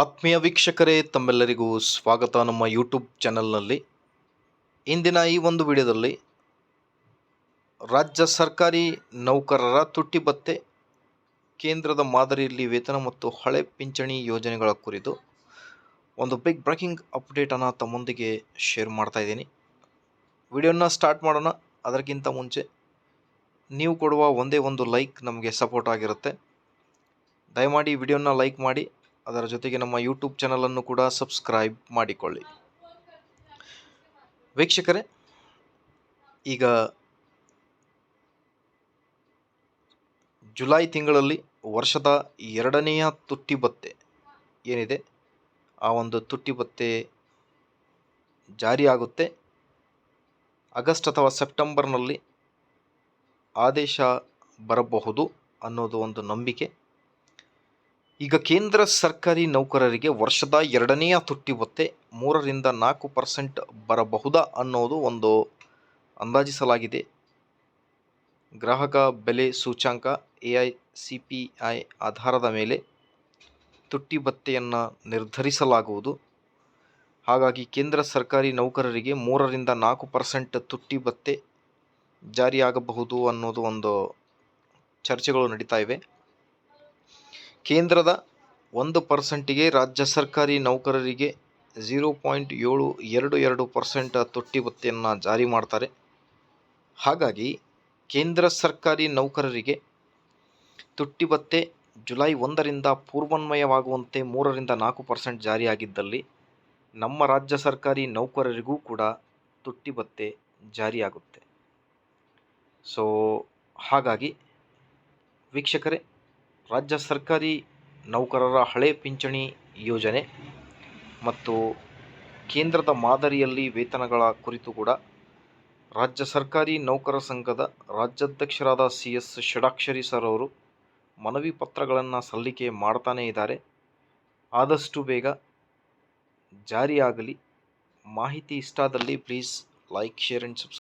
ಆತ್ಮೀಯ ವೀಕ್ಷಕರೇ, ತಮ್ಮೆಲ್ಲರಿಗೂ ಸ್ವಾಗತ ನಮ್ಮ ಯೂಟ್ಯೂಬ್ ಚಾನಲ್ನಲ್ಲಿ ಇಂದಿನ ಈ ಒಂದು ವಿಡಿಯೋದಲ್ಲಿ ರಾಜ್ಯ ಸರ್ಕಾರಿ ನೌಕರರ ತುಟ್ಟಿ ಭತ್ತೆ, ಕೇಂದ್ರದ ಮಾದರಿಯಲ್ಲಿ ವೇತನ ಮತ್ತು ಹಳೆ ಪಿಂಚಣಿ ಯೋಜನೆಗಳ ಕುರಿತು ಒಂದು ಬಿಗ್ ಬ್ರೇಕಿಂಗ್ ಅಪ್ಡೇಟನ್ನು ತಮ್ಮೊಂದಿಗೆ ಶೇರ್ ಮಾಡ್ತಾ ಇದ್ದೀನಿ. ವಿಡಿಯೋನ ಸ್ಟಾರ್ಟ್ ಮಾಡೋಣ, ಅದಕ್ಕಿಂತ ಮುಂಚೆ ನೀವು ಕೊಡುವ ಒಂದೇ ಒಂದು ಲೈಕ್ ನಮಗೆ ಸಪೋರ್ಟ್ ಆಗಿರುತ್ತೆ. ದಯಮಾಡಿ ವಿಡಿಯೋನ ಲೈಕ್ ಮಾಡಿ ಅದರ ಜೊತೆಗೆ ನಮ್ಮ ಯೂಟ್ಯೂಬ್ ಚಾನಲನ್ನು ಕೂಡ ಸಬ್ಸ್ಕ್ರೈಬ್ ಮಾಡಿಕೊಳ್ಳಿ. ವೀಕ್ಷಕರೇ, ಈಗ ಜುಲೈ ತಿಂಗಳಲ್ಲಿ ವರ್ಷದ ಎರಡನೆಯ ತುಟ್ಟಿ ಭತ್ತೆ ಏನಿದೆ? ಆ ಒಂದು ತುಟ್ಟಿ ಭತ್ತೆ ಜಾರಿಯಾಗುತ್ತೆ. ಆಗಸ್ಟ್ ಅಥವಾ ಸೆಪ್ಟೆಂಬರ್ನಲ್ಲಿ ಆದೇಶ ಬರಬಹುದು ಅನ್ನೋದು ಒಂದು ನಂಬಿಕೆ. ಈಗ ಕೇಂದ್ರ ಸರ್ಕಾರಿ ನೌಕರರಿಗೆ ವರ್ಷದ ಎರಡನೆಯ ತುಟ್ಟಿ ಭತ್ಯೆ ಮೂರರಿಂದ ನಾಲ್ಕು ಪರ್ಸೆಂಟ್ ಬರಬಹುದಾ ಅನ್ನೋದು ಒಂದು ಅಂದಾಜಿಸಲಾಗಿದೆ. ಗ್ರಾಹಕ ಬೆಲೆ ಸೂಚ್ಯಾಂಕ A I C P I ಆಧಾರದ ಮೇಲೆ ತುಟ್ಟಿ ಭತ್ತೆಯನ್ನು ನಿರ್ಧರಿಸಲಾಗುವುದು. ಹಾಗಾಗಿ ಕೇಂದ್ರ ಸರ್ಕಾರಿ ನೌಕರರಿಗೆ ಮೂರರಿಂದ ನಾಲ್ಕು ಪರ್ಸೆಂಟ್ ತುಟ್ಟಿ ಭತ್ತೆ ಜಾರಿಯಾಗಬಹುದು ಅನ್ನೋದು ಒಂದು ಚರ್ಚೆಗಳು ನಡೀತಾ ಇವೆ. ಕೇಂದ್ರದ ಒಂದು ಪರ್ಸೆಂಟಿಗೆ ರಾಜ್ಯ ಸರ್ಕಾರಿ ನೌಕರರಿಗೆ ಝೀರೋ ಪಾಯಿಂಟ್ ಏಳು ಎರಡು ಎರಡು ಪರ್ಸೆಂಟ್ ತುಟ್ಟಿ ಜಾರಿ ಮಾಡ್ತಾರೆ. ಹಾಗಾಗಿ ಕೇಂದ್ರ ಸರ್ಕಾರಿ ನೌಕರರಿಗೆ ತುಟ್ಟಿ ಭತ್ಯೆ ಜುಲೈ ಒಂದರಿಂದ ಪೂರ್ವನ್ವಯವಾಗುವಂತೆ ಮೂರರಿಂದ ನಾಲ್ಕು ಪರ್ಸೆಂಟ್ ಜಾರಿಯಾಗಿದ್ದಲ್ಲಿ ನಮ್ಮ ರಾಜ್ಯ ಸರ್ಕಾರಿ ನೌಕರರಿಗೂ ಕೂಡ ತುಟ್ಟಿ ಭತ್ಯೆ ಜಾರಿಯಾಗುತ್ತೆ. ಸೊ ಹಾಗಾಗಿ ವೀಕ್ಷಕರೇ ರಾಜ್ಯ ಸರ್ಕಾರಿ ನೌಕರರ ಹಳೆ ಪಿಂಚಣಿ ಯೋಜನೆ ಮತ್ತು ಕೇಂದ್ರದ ಮಾದರಿಯಲ್ಲಿ ವೇತನಗಳ ಕುರಿತು ಕೂಡ ರಾಜ್ಯ ಸರ್ಕಾರಿ ನೌಕರ ಸಂಘದ ರಾಜ್ಯಾಧ್ಯಕ್ಷರಾದ ಸಿ ಎಸ್ ಷಡಾಕ್ಷರಿ ಸರ್ ಅವರು ಮನವಿ ಪತ್ರಗಳನ್ನು ಸಲ್ಲಿಕೆ ಮಾಡ್ತಾನೇ ಇದ್ದಾರೆ. ಆದಷ್ಟು ಬೇಗ ಜಾರಿಯಾಗಲಿ. ಮಾಹಿತಿ ಇಷ್ಟಾದಲ್ಲಿ please like, share and subscribe.